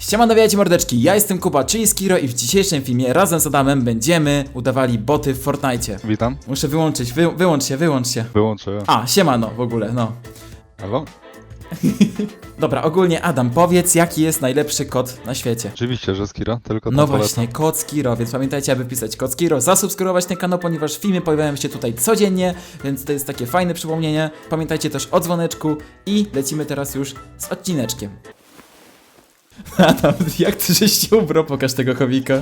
Siema, witajcie mordeczki, ja jestem Kuba, czyli Skiro i w dzisiejszym filmie razem z Adamem będziemy udawali boty w Fortnite. Witam, Muszę wyłączyć, wy, wyłącz się, wyłącz się. wyłączyłem. A, siemano w ogóle, no. Halo? Dobra, ogólnie Adam, powiedz jaki jest najlepszy kod na świecie. Oczywiście, że Skira, tylko No tam polecam. właśnie, kod Skiro, więc pamiętajcie, aby wpisać kod Skiro, zasubskrybować ten kanał, ponieważ filmy pojawiają się tutaj codziennie, więc to jest takie fajne przypomnienie. Pamiętajcie też o dzwoneczku i lecimy teraz już z odcineczkiem. Adam, jak ty żeś się ubrał? Pokaż tego chowika.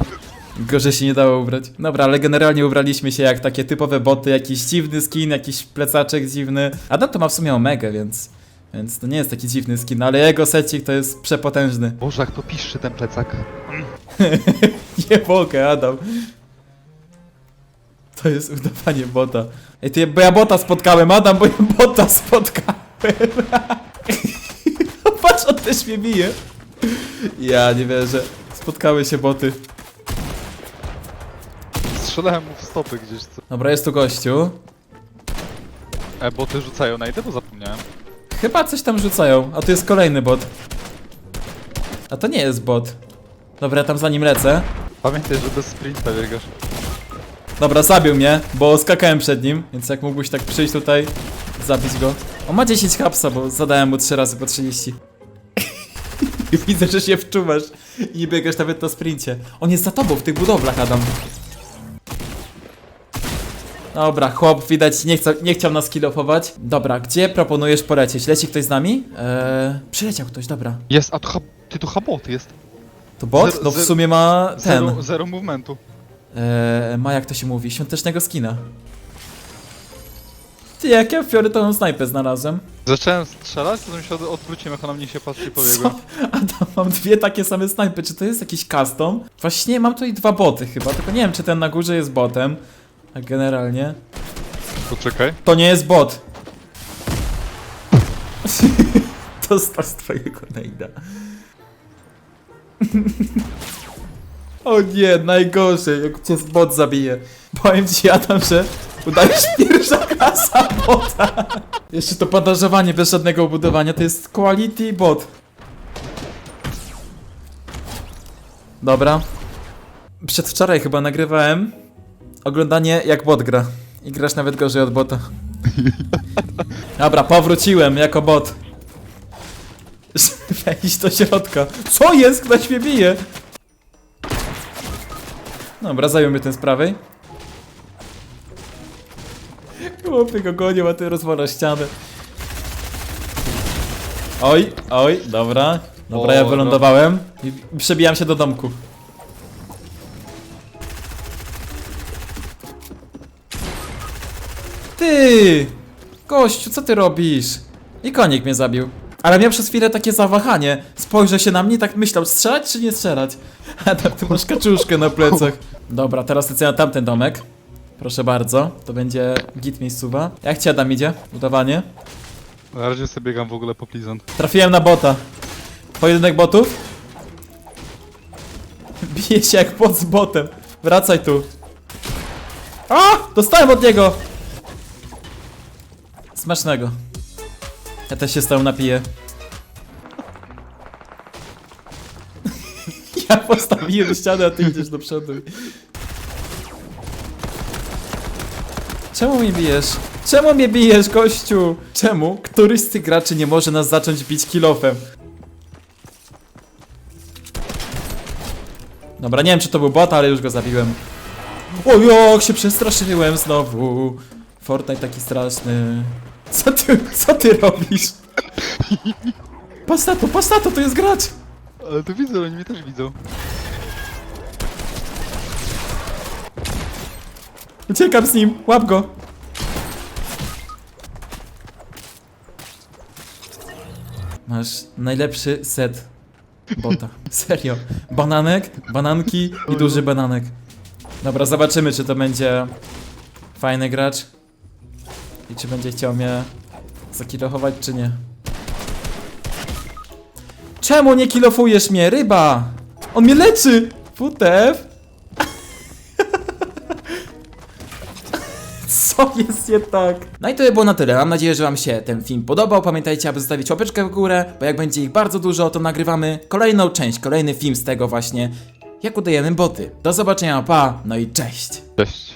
Gorzej się nie dało ubrać. Dobra, ale generalnie ubraliśmy się jak takie typowe boty, jakiś dziwny skin, jakiś plecaczek dziwny. Adam to ma w sumie omegę, więc... Więc to nie jest taki dziwny skin, ale jego secik to jest przepotężny. Boże, jak to piszczy ten plecak. Nie mogę, Adam. To jest udawanie bota. Ej, ty, bo ja bota spotkałem, Adam, bo ja bota spotkałem. Patrz, on też mnie bije. Ja nie wierzę. Spotkały się boty. Strzelałem mu w stopy gdzieś. Co... Dobra, jest tu gościu. E, boty rzucają na bo zapomniałem. Chyba coś tam rzucają, a tu jest kolejny bot. A to nie jest bot. Dobra, ja tam za nim lecę. Pamiętaj, że bez sprinta biegasz. Dobra, zabił mnie, bo skakałem przed nim, więc jak mógłbyś tak przyjść tutaj, zabić go. On ma 10 hapsa, bo zadałem mu 3 razy po 30. I widzę, że się wczuwasz i nie biegasz nawet na sprincie. On jest za tobą w tych budowlach, Adam. Dobra, chłop widać nie, chce, nie chciał nas killofować. Dobra, gdzie proponujesz polecieć? Leci ktoś z nami? Eee, przyleciał ktoś, dobra. Jest, a to ha... Ty to habot jest. To bot? Zero- No w zero- sumie ma ten. Zero, zero movementu. Eee, ma jak to się mówi, świątecznego skina. Ty, jak ja fiorytową snajpę znalazłem. Zacząłem strzelać, mi się od- odwróciłem, jak ona mnie się patrzy i Co? pobiegła. Adam, mam dwie takie same snajpy, czy to jest jakiś custom? Właśnie mam tutaj dwa boty chyba, tylko nie wiem, czy ten na górze jest botem. A generalnie... Poczekaj. To nie jest bot. to z z twojego nejda. o nie, najgorzej, jak cię bot zabije. Powiem ci, Adam, że udajesz pierwsza klasa bota. Jeszcze to podażowanie bez żadnego obudowania, to jest quality bot. Dobra. Przedwczoraj chyba nagrywałem oglądanie jak bot gra. I grasz nawet gorzej od bota. Dobra, powróciłem jako bot. Wejść do środka. Co jest? Ktoś mnie bije. Dobra, mnie ten z prawej. Chłopy go gonią, a ty rozwala ścianę. Oj, oj, dobra. Dobra, ja O, wylądowałem i przebijam się do domku. Ty! Gościu, co ty robisz? I konik mnie zabił. Ale miał przez chwilę takie zawahanie. Spojrzał się na mnie i tak myślał, strzelać czy nie strzelać? A tam ty masz kaczuszkę na plecach. Dobra, teraz lecę na tamten domek. Proszę bardzo, to będzie git miejscowa. Jak ci Adam idzie? Udawanie. Na razie sobie biegam w ogóle po Pleasant. Trafiłem na bota. Pojedynek botów? Bije się jak bot z botem. Wracaj tu. A! Dostałem od niego! Smacznego. Ja też się z tą napiję. Ja postawiłem ścianę, a ty idziesz do przodu. Czemu mnie bijesz? Czemu mnie bijesz, gościu? Czemu któryś z tych graczy nie może nas zacząć bić kilofem? Dobra, nie wiem czy to był bot, ale już go zabiłem. O jak się przestraszyłem znowu. Fortnite taki straszny. Co ty, co ty robisz? Pastato, pastato, to jest gracz! Ale to widzę, oni mnie też widzą. Uciekam z nim, łap go! Masz najlepszy set bota. Serio. Bananek, bananki i duży bananek. Dobra, zobaczymy czy to będzie fajny gracz. I czy będzie chciał mnie zakilochować czy nie. Czemu nie kilofujesz mnie, ryba? On mnie leczy! WTF? Co jest nie tak? No i to by było na tyle. Mam nadzieję, że Wam się ten film podobał. Pamiętajcie, aby zostawić łapeczkę w górę, bo jak będzie ich bardzo dużo, to nagrywamy kolejną część, kolejny film z tego właśnie, jak udajemy boty. Do zobaczenia, pa, no i cześć! Cześć.